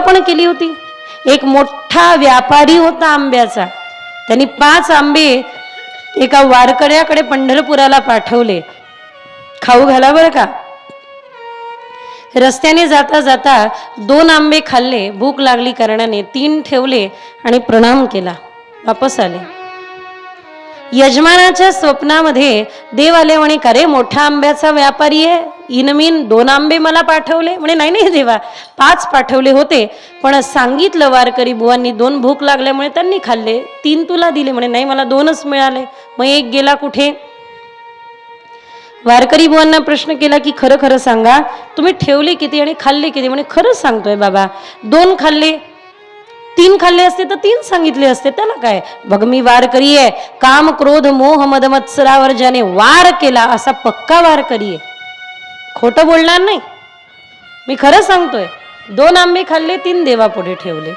पण केली होती. एक मोठा व्यापारी होता आंब्याचा. त्यांनी पाच आंबे एका वारकऱ्याकडे पंढरपुराला पाठवले. खाऊ घाला बरं का? रस्त्याने जाता जाता दोन आंबे खाल्ले. भूक लागली कारणाने तीन ठेवले आणि प्रणाम केला. वापस आले. यजमानाच्या स्वप्नामध्ये देव आले म्हणे का रे मोठा आंब्याचा व्यापारी आहे? इनमीन दोन आंबे मला पाठवले. म्हणे नाही नाही देवा पाच पाठवले होते पण सांगितलं वारकरी बुवांनी दोन भूक लागल्यामुळे त्यांनी खाल्ले तीन तुला दिले. म्हणे नाही मला दोनच मिळाले मग एक गेला कुठे? वारकरी बुवांना प्रश्न केला की खरं खरं सांगा तुम्ही ठेवले किती आणि खाल्ले किती? म्हणे खरंच सांगतोय बाबा दोन खाल्ले तीन खाल्ले असते तर तीन सांगितले असते त्याला काय? बघ मी वार करीये. काम क्रोध मोह मदमत्सरावर ज्याने वार केला असा पक्का वार करीये. खोटं बोलणार नाही. मी खरं सांगतोय दोन आंबे खाल्ले तीन देवापुढे ठेवले.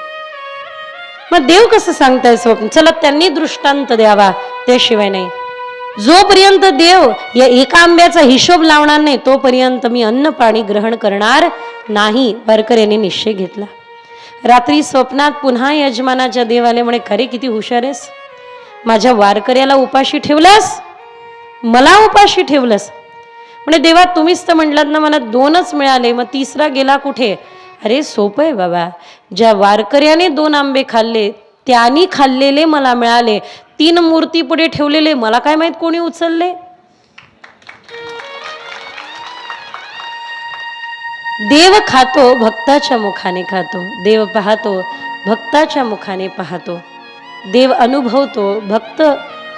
मग देव कसं सांगताय स्वप्न? चला त्यांनी दृष्टांत द्यावा त्याशिवाय नाही. जोपर्यंत देव या एका आंब्याचा हिशोब लावणार नाही तोपर्यंत मी अन्न पाणी ग्रहण करणार नाही वारकऱ्यांनी निश्चय घेतला. रात्री स्वप्नात पुन्हा यजमानाच्या देवाले म्हणे खरे किती हुशार आहेस? माझ्या वारकऱ्याला उपाशी ठेवलंस? मला उपाशी ठेवलंस? म्हणे देवा तुम्हीच तर म्हटलात ना मला दोनच मिळाले मग तिसरा गेला कुठे? अरे सोपं आहे बाबा. ज्या वारकऱ्याने दोन आंबे खाल्ले त्यांनी खाल्लेले मला मिळाले. तीन मूर्ती पुढे ठेवलेले मला काय माहीत कोणी उचलले? देव खातो भक्ताच्या मुखाने खातो. देव पाहतो भक्ताच्या मुखाने पाहतो. देव अनुभवतो भक्त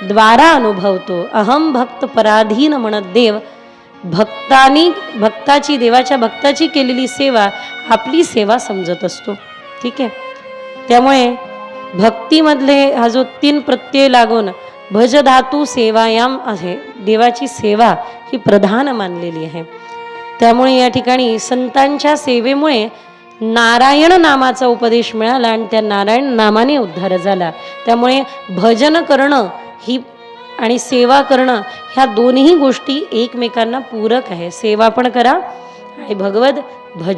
द्वारा अनुभवतो. अहम भक्त पराधीन म्हणत देव भक्तानी भक्ताची देवाच्या भक्ताची केलेली सेवा आपली सेवा समजत असतो. ठीक आहे? त्यामुळे भक्तीमधले हा जो तीन प्रत्यय लागून भज धातू सेवायाम आहे देवाची सेवा ही प्रधान मानलेली आहे. त्यामुळे या ठिकाणी संतांच्या सेवेमुळे नारायण नामाचा उपदेश मिळाला आणि त्या नारायण नामाने उद्धार झाला. त्यामुळे भजन करणं ही आणि सेवा करणं ह्या दोन्ही गोष्टी एकमेकांना पूरक आहे. सेवा पण करा आणि भगवत भज